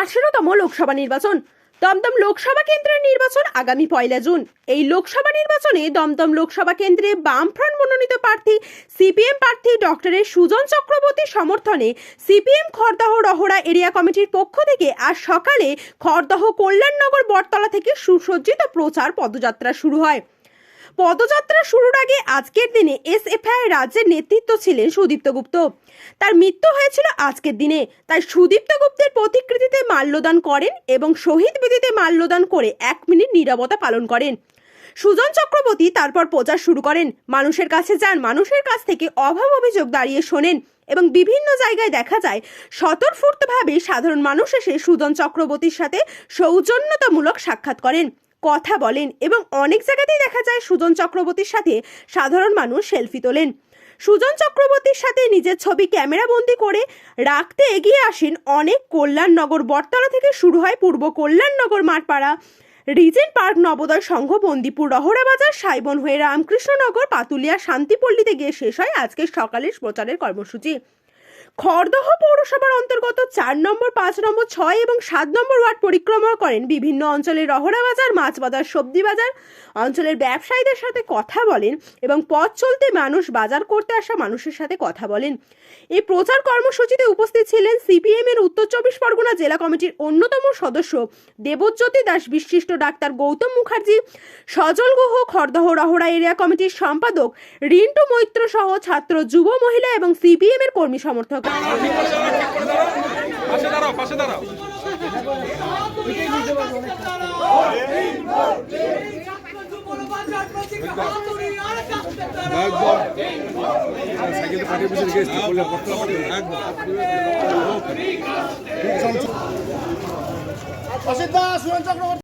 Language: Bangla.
আঠেরোতম লোকসভা নির্বাচন। দমদম লোকসভা কেন্দ্রের নির্বাচন আগামী পয়লা জুন। এই লোকসভা নির্বাচনে দমদম লোকসভা কেন্দ্রে বামফ্রন্ট মনোনীত প্রার্থী, সিপিএম প্রার্থী ডক্টরের সুজন চক্রবর্তী সমর্থনে সিপিএম খড়দহ রহড়া এরিয়া কমিটির পক্ষ থেকে আজ সকালে খড়দহ কল্যাণনগর বটতলা থেকে সুসজ্জিত প্রচার পদযাত্রা শুরু হয়। পদযাত্রা শুরুর আগে আজকের দিনে এসএফআই রাজ্যের নেতৃত্ব ছিলেন সুদীপ্ত গুপ্ত। তার মৃত্যু হয়েছিল আজকের দিনে। তাই সুদীপ্ত গুপ্তের প্রতিকৃতিতে মাল্যদান করেন এবং শহীদ বেদিতে মাল্যদান করে এক মিনিট নীরবতা পালন করেন। সুজন চক্রবর্তী তারপর প্রচার শুরু করেন। মানুষের কাছে যান, মানুষের কাছ থেকে অভাব অভিযোগ দাঁড়িয়ে শোনেন এবং বিভিন্ন জায়গায় দেখা যায় স্বতঃস্ফূর্তভাবে সাধারণ মানুষ এসে সুজন চক্রবর্তীর সাথে সৌজন্যতামূলক সাক্ষাৎ করেন। কথা বলেন এবং অনেক জায়গাতেই দেখা যায় সুজন চক্রবর্তীর সাথে সাধারণ মানুষ সেলফি তোলেন। সুজন চক্রবর্তীর সাথে নিজের ছবি ক্যামেরাবন্দি করে রাখতে এগিয়ে আসেন অনেক কল্যাণনগর বটতলা থেকে শুরু হয় পূর্ব কল্যাণনগর মাঠপাড়া। রিজেন্ট পার্ক নবোদয় সংঘ বন্দিপুর রহরা বাজার সাইবন হয়ে রামকৃষ্ণনগর পাতুলিয়া শান্তিপল্লীতে গিয়ে শেষ হয় আজকের সকালের প্রচারের কর্মসূচি। খড়দহ পৌরসভার অন্তর্গত চার নম্বর, পাঁচ নম্বর, ছয় এবং সাত নম্বর ওয়ার্ড পরিক্রমা করেন বিভিন্ন অঞ্চলের রহরা বাজার, মাছ বাজার, সবজি বাজার। অঞ্চলের ব্যবসায়ীদের সাথে কথা বলেন এবং পথ চলতে মানুষ বাজার করতে আসা মানুষের সাথে কথা বলেন। এই প্রচার কর্মসূচিতে উপস্থিত ছিলেন সিপিএম এর উত্তর চব্বিশ পরগনা জেলা কমিটির অন্যতম সদস্য দেবজ্যোতি দাস, বিশিষ্ট ডাক্তার গৌতম মুখার্জি, সজল গুহ, খড়দহ রহরা এরিয়া কমিটির সম্পাদক রিন্টু মৈত্র সহ ছাত্র যুব মহিলা এবং সিপিএম এর কর্মী সমর্থক। পাশে দাঁড়াও পাশে দাঁড়াও। সাইকেলে পাঠিয়ে বসে রেখে এসছি বললে পটলা পাঠিয়ে একদম অসিত সুরেন চক্রবর্তী